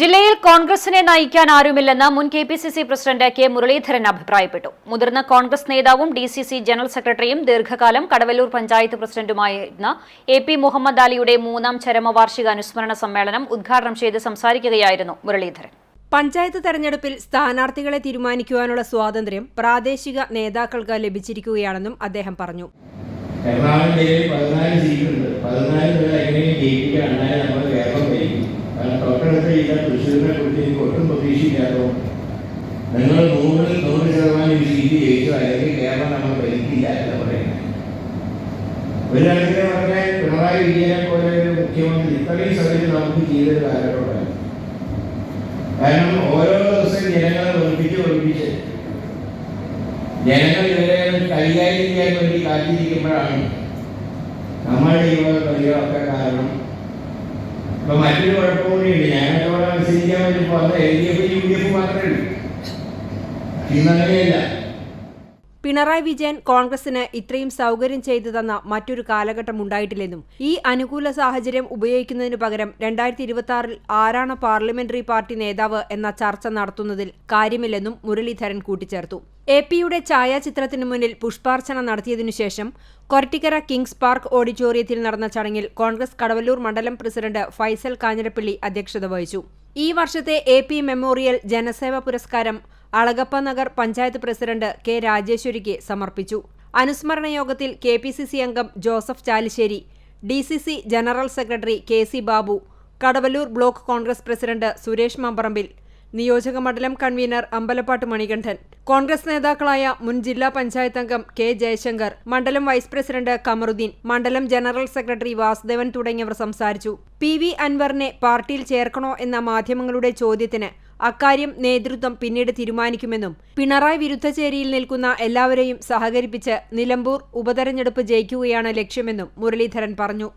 ജില്ലയിൽ കോൺഗ്രസിനെ നയിക്കാൻ ആരുമില്ലെന്ന് മുൻ K P C C president K Muraleedharan അഭിപ്രായപ്പെട്ടു. മുതിർന്ന കോൺഗ്രസ് നേതാവും ഡി സി സി ജനറൽ സെക്രട്ടറിയും ദീർഘകാലം കടവല്ലൂർ പഞ്ചായത്ത് പ്രസിഡന്റുമായിരുന്ന എ പി മുഹമ്മദ് അലിയുടെ മൂന്നാം ചരമവാർഷിക അനുസ്മരണ സമ്മേളനം ഉദ്ഘാടനം ചെയ്ത് സംസാരിക്കുകയായിരുന്നു മുരളീധരൻ. പഞ്ചായത്ത് തെരഞ്ഞെടുപ്പിൽ സ്ഥാനാർത്ഥികളെ തീരുമാനിക്കുവാനുള്ള സ്വാതന്ത്ര്യം പ്രാദേശിക നേതാക്കൾക്ക് ലഭിച്ചിരിക്കുകയാണെന്നും അദ്ദേഹം പറഞ്ഞു. എറണാകുളം ജില്ലയിൽ പതിനാല് സീറ്റുണ്ട്. പതിനാല് പേർ എങ്ങനെയും ജയിപ്പിക്കാൻ നമ്മൾ കേരളം ജില്ല തൃശ്ശൂരിനെ കുറിച്ച് എനിക്ക് ഒട്ടും പ്രതീക്ഷിക്കാത്തോ നിങ്ങൾ നൂറിൽ നൂറ് ശതമാനം ഈ സീറ്റ് ജയിച്ചു അല്ലെങ്കിൽ കേരളം നമ്മൾ ഭരിക്കില്ല എന്ന് പറയുന്നത് ഒരു കണക്കിന് പറഞ്ഞാൽ പിണറായി വിജയനെ പോലെ ഒരു മുഖ്യമന്ത്രി ഇത്രയും സമയത്ത് നമുക്ക് ചെയ്തൊരു കാലഘട്ടമാണ് കാരണം ഓരോ ദിവസം ജനങ്ങളെ ഒളിപ്പിച്ച് ഒളിപ്പിച്ച് ജനങ്ങൾ ഇവരെ കൈകാര്യം ചെയ്യാൻ വേണ്ടി കാത്തിരിക്കുമ്പോഴാണ് നമ്മുടെ ഈ വക കാരണം ഇപ്പൊ മറ്റൊരു കുഴപ്പം കൂടിയുണ്ട് ഞാൻ അവിടെ മത്സരിക്കാൻ വരുമ്പോൾ അത് L D F U D F മാത്രമേ ഉള്ളൂ. ഇന്നങ്ങനെയല്ല പിണറായി വിജയൻ കോൺഗ്രസിന് ഇത്രയും സൗകര്യം ചെയ്തു തന്ന മറ്റൊരു കാലഘട്ടം ഉണ്ടായിട്ടില്ലെന്നും ഈ അനുകൂല സാഹചര്യം ഉപയോഗിക്കുന്നതിനു പകരം രണ്ടായിരത്തി ഇരുപത്തി ആരാണ് പാർലമെന്ററി പാർട്ടി നേതാവ് എന്ന ചർച്ച നടത്തുന്നതിൽ കാര്യമില്ലെന്നും മുരളീധരൻ കൂട്ടിച്ചേർത്തു. എ പിയുടെ ഛായാചിത്രത്തിനു മുന്നിൽ പുഷ്പാർച്ചന നടത്തിയതിനുശേഷം കൊരട്ടിക്കര കിങ്സ് പാർക്ക് ഓഡിറ്റോറിയത്തിൽ നടന്ന ചടങ്ങിൽ കോൺഗ്രസ് കടവല്ലൂർ മണ്ഡലം പ്രസിഡന്റ് ഫൈസൽ കാഞ്ഞിരപ്പള്ളി അധ്യക്ഷത വഹിച്ചു. ഈ വർഷത്തെ എ മെമ്മോറിയൽ ജനസേവ പുരസ്കാരം അളഗപ്പ നഗർ പഞ്ചായത്ത് പ്രസിഡന്റ് കെ രാജേശ്വരിക്ക് സമർപ്പിച്ചു. അനുസ്മരണ യോഗത്തിൽ കെ പി സി സി അംഗം Joseph Chalissery D C C general secretary K C Babu Kadavallur block Congress president Suresh Mamparambil നിയോജക മണ്ഡലം കൺവീനർ അമ്പലപ്പാട്ട് മണികണ്ഠൻ കോൺഗ്രസ് നേതാക്കളായ മുൻ ജില്ലാ പഞ്ചായത്ത് അംഗം കെ ജയശങ്കർ മണ്ഡലം വൈസ് പ്രസിഡന്റ് കമറുദ്ദീൻ മണ്ഡലം ജനറൽ സെക്രട്ടറി വാസുദേവൻ തുടങ്ങിയവർ സംസാരിച്ചു. പി വി അൻവറിനെ പാർട്ടിയിൽ ചേർക്കണോ എന്ന മാധ്യമങ്ങളുടെ ചോദ്യത്തിന് അക്കാര്യം നേതൃത്വം പിന്നീട് തീരുമാനിക്കുമെന്നും പിണറായി വിരുദ്ധചേരിയിൽ നിൽക്കുന്ന എല്ലാവരെയും സഹകരിപ്പിച്ച് നിലമ്പൂർ ഉപതെരഞ്ഞെടുപ്പ് ജയിക്കുകയാണ് ലക്ഷ്യമെന്നും മുരളീധരൻ പറഞ്ഞു